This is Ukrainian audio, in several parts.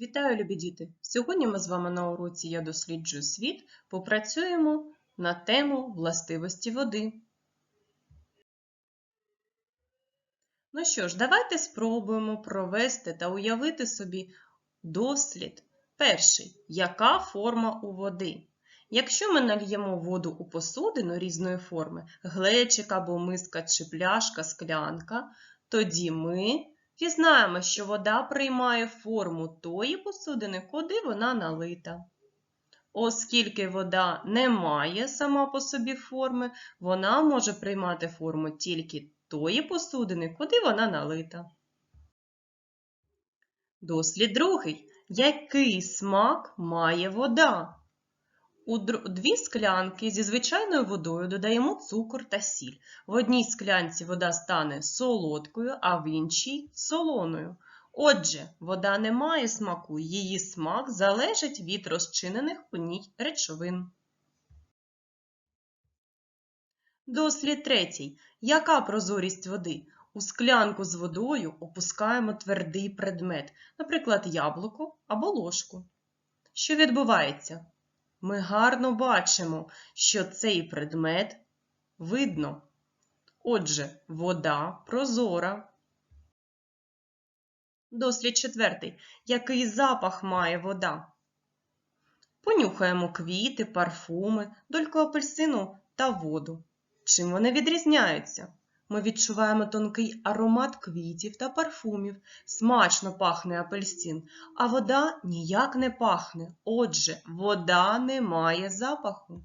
Вітаю, любі діти! Сьогодні ми з вами на уроці Я досліджую світ попрацюємо на тему властивості води. Ну що ж, давайте спробуємо провести та уявити собі дослід. Перший. Яка форма у води? Якщо ми нальємо воду у посудину різної форми, глечик або миска чи пляшка, склянка, тоді ми Дізнаємо, що вода приймає форму тої посудини, куди вона налита. Оскільки вода не має сама по собі форми, вона може приймати форму тільки тої посудини, куди вона налита. Дослід другий. Який смак має вода? У дві склянки зі звичайною водою додаємо цукор та сіль. В одній склянці вода стане солодкою, а в іншій солоною. Отже, вода не має смаку, її смак залежить від розчинених у ній речовин. Дослід третій. Яка прозорість води? У склянку з водою опускаємо твердий предмет, наприклад, яблуко або ложку. Що відбувається? Ми гарно бачимо, що цей предмет видно. Отже, вода прозора. Дослід четвертий. Який запах має вода? Понюхаємо квіти, парфуми, дольку апельсину та воду. Чим вони відрізняються? Ми відчуваємо тонкий аромат квітів та парфумів, смачно пахне апельсин, а вода ніяк не пахне. Отже, вода не має запаху.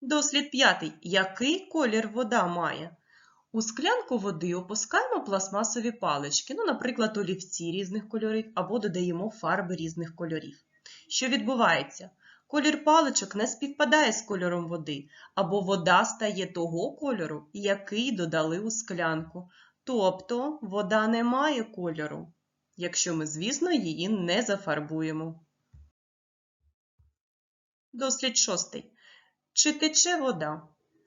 Дослід п'ятий. Який колір вода має? У склянку води опускаємо пластмасові палички, ну, наприклад, олівці різних кольорів, або додаємо фарби різних кольорів. Що відбувається? Колір паличок не співпадає з кольором води, або вода стає того кольору, який додали у склянку. Тобто вода не має кольору, якщо ми, звісно, її не зафарбуємо. Дослід шостий. Чи тече вода?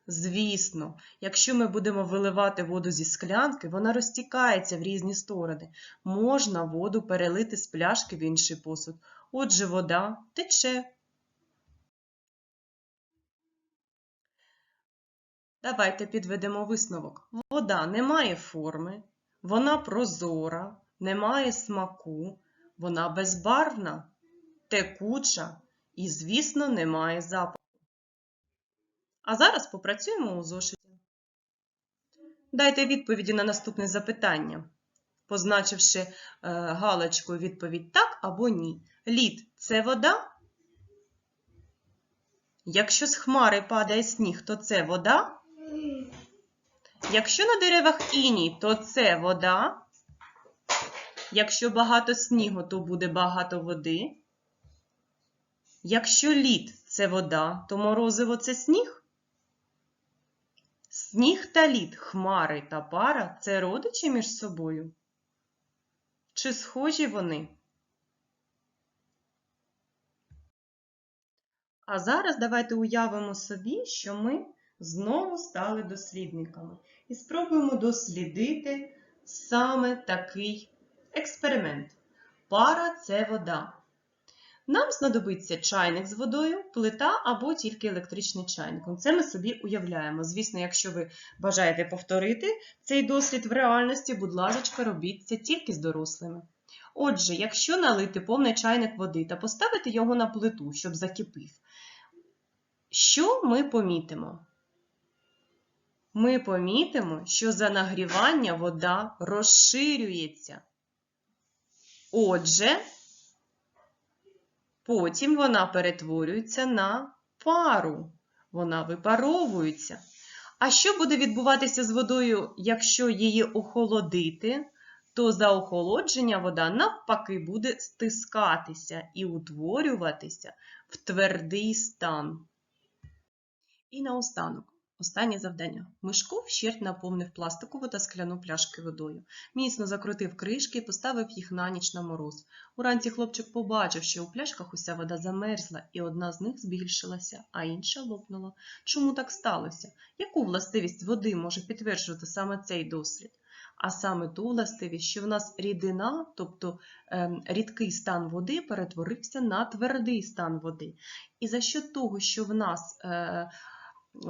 Звісно, якщо ми будемо виливати воду зі склянки, вона розтікається в різні сторони. Можна воду перелити з пляшки в інший посуд. Отже, вода тече. Давайте підведемо висновок. Вода не має форми, вона прозора, не має смаку, вона безбарвна, текуча і, звісно, не має запаху. А зараз попрацюємо у зошиті. Дайте відповіді на наступне запитання, позначивши е, галочкою відповідь так або ні. Лід це вода? Якщо з хмари падає сніг, то це вода? Якщо на деревах іній, то це вода. Якщо багато снігу, то буде багато води. Якщо лід це вода, то морозиво це сніг. Сніг та лід, хмари та пара це родичі між собою. Чи схожі вони? А зараз давайте уявимо собі, що ми знову стали дослідниками і спробуємо дослідити саме такий експеримент. Пара це вода. Нам знадобиться чайник з водою, плита або тільки електричний чайник. Це ми собі уявляємо. Звісно, якщо ви бажаєте повторити цей дослід в реальності, будь ласка, робіть це тільки з дорослими. Отже, якщо налити повний чайник води та поставити його на плиту, щоб закипів, що ми помітимо? Ми помітимо, що за нагрівання вода розширюється. Отже, потім вона перетворюється на пару, вона випаровується. А що буде відбуватися з водою, якщо її охолодити, то за охолодження вода навпаки буде стискатися і утворюватися в твердий стан. І наостанок. Останнє завдання. Мишко вщерть наповнив пластикову та скляну пляшки водою. Міцно закрутив кришки і поставив їх на ніч на мороз. Уранці хлопчик побачив, що у пляшках уся вода замерзла, і одна з них збільшилася, а інша лопнула. Чому так сталося? Яку властивість води може підтверджувати саме цей дослід? а саме ту властивість, що в нас рідина, тобто ем, рідкий стан води, перетворився на твердий стан води. І за що того, що в нас е,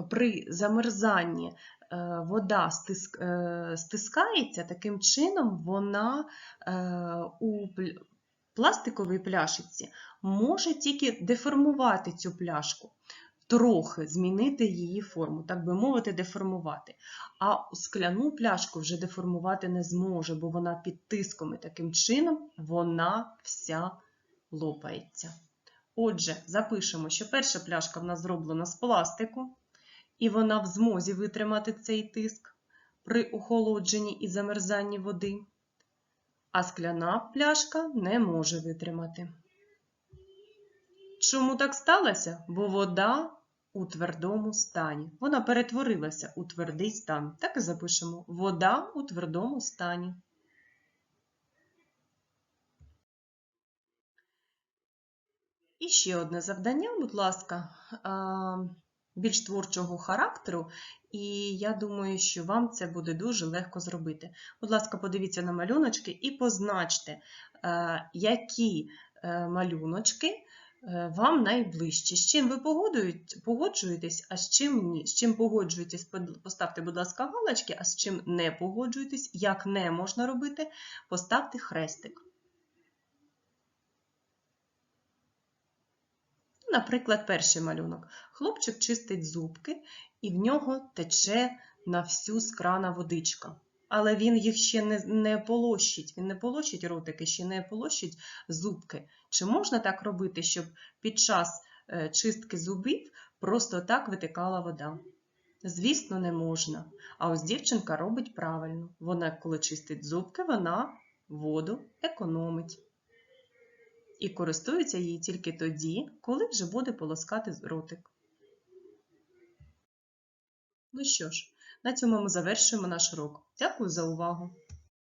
при замерзанні е, вода е, стискається, таким чином вона е, у пластиковій пляшиці може тільки деформувати цю пляшку, трохи змінити її форму, так би мовити, деформувати. А скляну пляшку вже деформувати не зможе, бо вона під тиском і таким чином вона вся лопається. Отже, запишемо, що перша пляшка в нас зроблена з пластику, і вона в змозі витримати цей тиск при охолодженні і замерзанні води, а скляна пляшка не може витримати. Чому так сталося? Бо вода у твердому стані. Вона перетворилася у твердий стан. Так і запишемо: вода у твердому стані. І ще одне завдання, будь ласка, більш творчого характеру, і я думаю, що вам це буде дуже легко зробити. Будь ласка, подивіться на малюночки і позначте, е, які е, малюночки е, вам найближче. З чим ви погоджуєтесь, а з чим ні. З чим погоджуєтесь, поставте, будь ласка, галочки, а з чим не погоджуєтесь, як не можна робити, поставте хрестик. Наприклад, перший малюнок. Хлопчик чистить зубки, і в нього тече на всю з крана водичка. Але він їх ще не, не полощить. Він не полощить ротики, ще не полощить зубки. Чи можна так робити, щоб під час е, чистки зубів просто так витикала вода? Звісно, не можна. А ось дівчинка робить правильно. Вона, коли чистить зубки, вона воду економить і користується її тільки тоді, коли вже буде полоскати ротик. Ну що ж, на цьому ми завершуємо наш урок. Дякую за увагу!